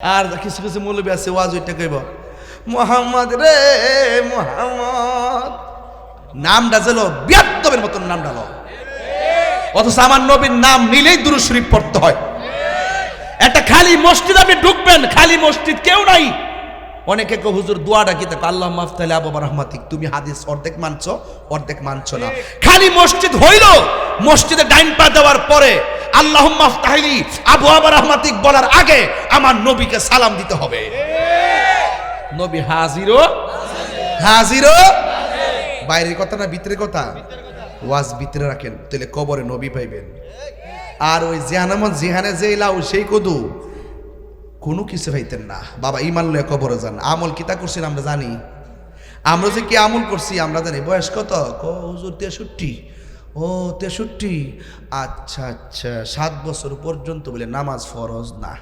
আর কিছু কিছু মৌলবী আছে, ওয়াজ ওইটা কইব। মোহাম্মদ রে, মোহাম্মদ। নামটা যেন বিয়াত্তবের মতন নাম ডালো। অথচ আমার নবীর নাম নিলেই দুরু শরীফ পড়তে হয়। একটা খালি মসজিদ আপনি ঢুকবেন, খালি মসজিদ কেউ নাই। অনেকে কো হুজুর দোয়াটা কি দেখো আল্লাহ মাফতালি আবু রহমাতিক, তুমি হাদিস অর্ধেক মানছো অর্ধেক মানছো না। খালি মসজিদ হইল মসজিদে ডাইন পা দেওয়ার পরে আল্লাহ মাফতাহিলি আবু আবার রহমাতিক বলার আগে আমার নবীকে সালাম দিতে হবে। নবী হাজিরো? হাজিরো? বাইরের কথা না ভিতরের কথা? ওয়াজ ভিতরে রাখেন, তাহলে কবরে নবী পাইবেন। আর ওই জেহানামত জেহানে যে লাউ, সেই কদু, কোনো কিছু পাইতেন না। বাবা, ইমান লয়ে কবরে যান। আমল কিতা করছেন আমরা জানি। আমরা যে কি আমল করছি, আমরা জানি। বয়স কত? হুজুর, তেষট্টি। ও, তেষট্টি। আচ্ছা আচ্ছা সাত বছর পর্যন্ত বলে নামাজ ফরজ না।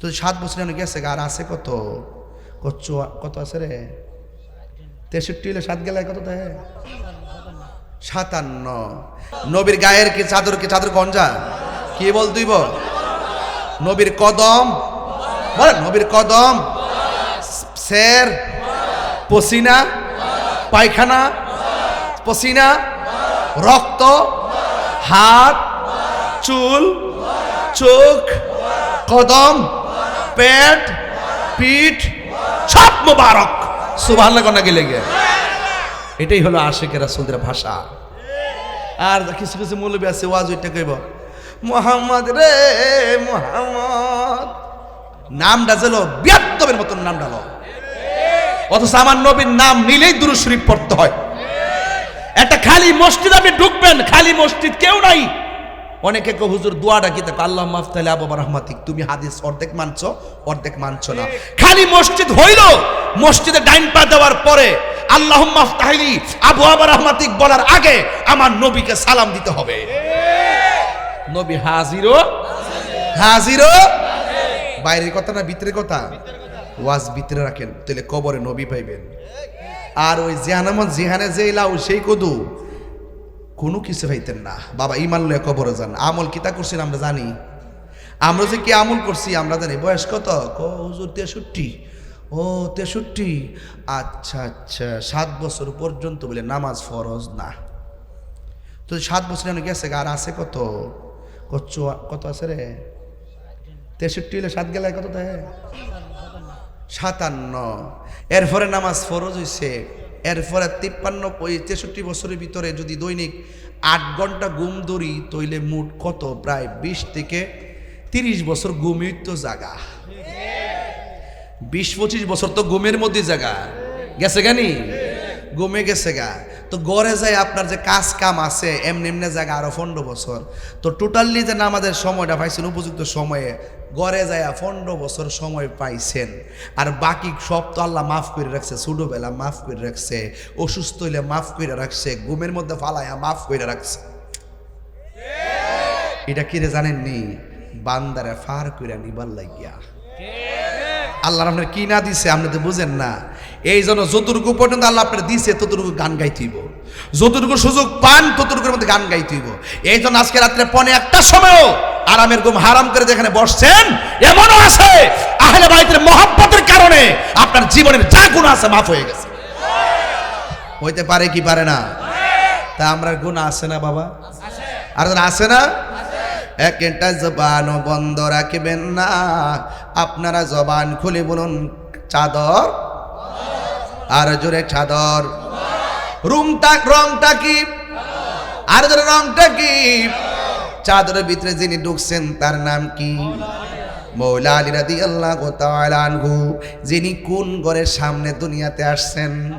তো সাত বছর এনে গেছে আর আছে কত? কত কত আছে রে? তেষট্টি হলে সাত গেলে কত দেয় সাতান্ন। নবীর গায়ের কি চাদর কি চাদর গঞ্জা? কি বল তুই বল? নবীর কদম? বল, নবীর কদম? শের? পসিনা? পায়খানা? পসিনা? রক্ত, হাত, চুল, চোখ, কদম, পেট, পিঠ, সব মোবারক। লাগনা গেলে গে এটাই হলো আশেকের রাসূলদের ভাষা। আর কিছু কিছু মৌলবী আছে, ওয়াজ ওইটা কইব। মোহাম্মদ রে, মোহাম্মদ। নাম যেন বিয়াত্তবের মতন নাম ডালো অথচ আমার নবীর নাম নিলেই দুরু শরীফ পড়তে হয়। খালি মসজিদ আপনি ঢুকবেন, খালি মসজিদ কেউ নাই। অনেকে কো হুজুর দোয়াটা কি দেখো আল্লাহ মাফতালি আবু রহমাতিক তুমি হাদিস অর্ধেক মানছো অর্ধেক মানছো না। খালি মসজিদ হইল, মসজিদে ডাইন পা দেওয়ার পরে আল্লাহ আবু রহমাতিক বলার আগে আমার নবীকে সালাম দিতে হবে। নবী বাইরের কথা না ভিতরের কথা? ওয়াজ ভিতরে রাখেন, তাহলে কবরে নবী পাইবেন। আর ওই জেহানামত জেহানে যে লাউ, সেই কদু। কোনো কিছু পাইতেন না। বাবা ইমান লয়ে কবরে যান। আমল কিতা করছেন আমরা জানি। আমরা যে কি আমল করছি আমরা জানি। বয়স কত? হুজুর, তেষট্টি। ও, তেষট্টি। আচ্ছা আচ্ছা সাত বছর পর্যন্ত বলে নামাজ ফরজ না। তো সাত বছর এনে গেছে আর আছে কত? কত কত আছে রে? তেষট্টি হলে সাত গেলায় কত দেয় সাতান্ন। এরপরে নামাজ ফরজ হইছে। এরপরে তিপ্পান্ন তেষট্টি বছরের ভিতরে যদি দৈনিক আট ঘণ্টা ঘুম ধরি, তৈলে মোট কত? প্রায় বিশ থেকে তিরিশ বছর ঘুমিত তো জাগা। বিশ পঁচিশ বছর তো ঘুমের মধ্যে জাগা। গেছে গানি ঘুমে গেছে গা। তো গড়ে যায় আপনার যে কাজ কাম আছে, এমনি এমনি জায়গা আরও পনেরো বছর। তো টোটালি যে আমাদের সময়টা পাইছেন, উপযুক্ত সময়ে গড়ে যায় পনেরো বছর সময় পাইছেন। আর বাকি সব তো আল্লাহ মাফ করে রাখছে, ছোটোবেলা মাফ করে রাখছে, অসুস্থ হইলে মাফ করে রাখছে, ঘুমের মধ্যে ফালায়া মাফ করে রাখছে। এটা কিরে জানেননি বান্দারে ফার করে নিবার লাগিয়া। আল্লাহ আপনার কি না দিছে আপনি তো বুঝেন না। এই জন্য যতটুকু পর্যন্ত আল্লাহ আপনার দিছে, ততটুকু গান গাইতেইব যতটুকু সুযোগ পান, ততটুকুর মধ্যে গান গাইতেইব এই জন্য আজকে রাত্রে পনে একটা সময়ও আরামের ঘুম হারাম করে যেখানে বসছেন, এমনও আছে, আহলে বাইতের মহাব্বতের কারণে আপনার জীবনের যা গুণ আছে মাফ হয়ে গেছে। হইতে পারে কি পারে না? তা আমরা গুণ আছে না বাবা? আর আছে না? একটা জবানও বন্ধ রাখবেন না। আপনারা জবান খুলে বলুন, চাদর আর জোরে চাদর। রুমটা, রংটা কি? আর জোরে রংটা কি? চাদরের ভিতরে যিনি ঢুকছেন, তার নাম কি? মৌলা আলী রাদি আল্লাহ আনহু, যিনি কোন ঘরের সামনে দুনিয়াতে আসছেন?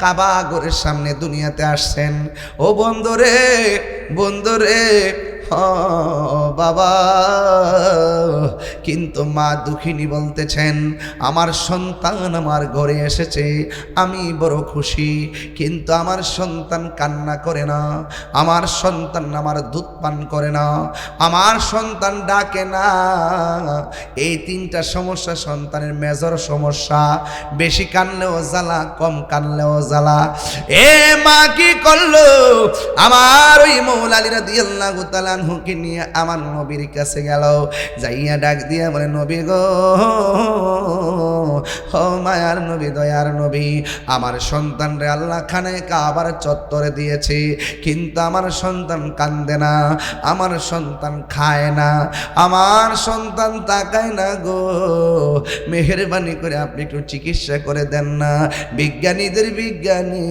কাবা ঘরের সামনে দুনিয়াতে আসছেন। ও বন্ধুরে, হ, বাবা কিন্তু মা দুঃখিনী বলতেছেন, আমার সন্তান আমার ঘরে এসেছে, আমি বড় খুশি, কিন্তু আমার সন্তান কান্না করে না, আমার সন্তান আমার দুধ পান করে না, আমার সন্তান ডাকে না। এই তিনটা সমস্যা সন্তানের মেজর সমস্যা। বেশি কানলেও জ্বালা, কম কানলেও জ্বালা। এ মা কি করল? আমার ওই মৌলালিরা দিয়ে আল্লাহ আনহুকে নিয়ে আমার নবীর কাছে গেল, যাইয়া ডাক দিয়া বলে, নবী গো, ও মায়ার নবী, দয়ার নবী, আমার সন্তানরে আল্লাহ খানে কাবার চত্বরে দিয়েছে, কিন্তু আমার সন্তান কান্দে না, আমার সন্তান খায় না, আমার সন্তান তাকায় না গো, মেহরবানি করে আপনি একটু চিকিৎসা করে দেন না। বিজ্ঞানীদের বিজ্ঞানী,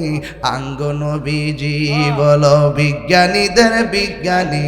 আঙ্গ নবীজি বলো, বিজ্ঞানীদের বিজ্ঞানী।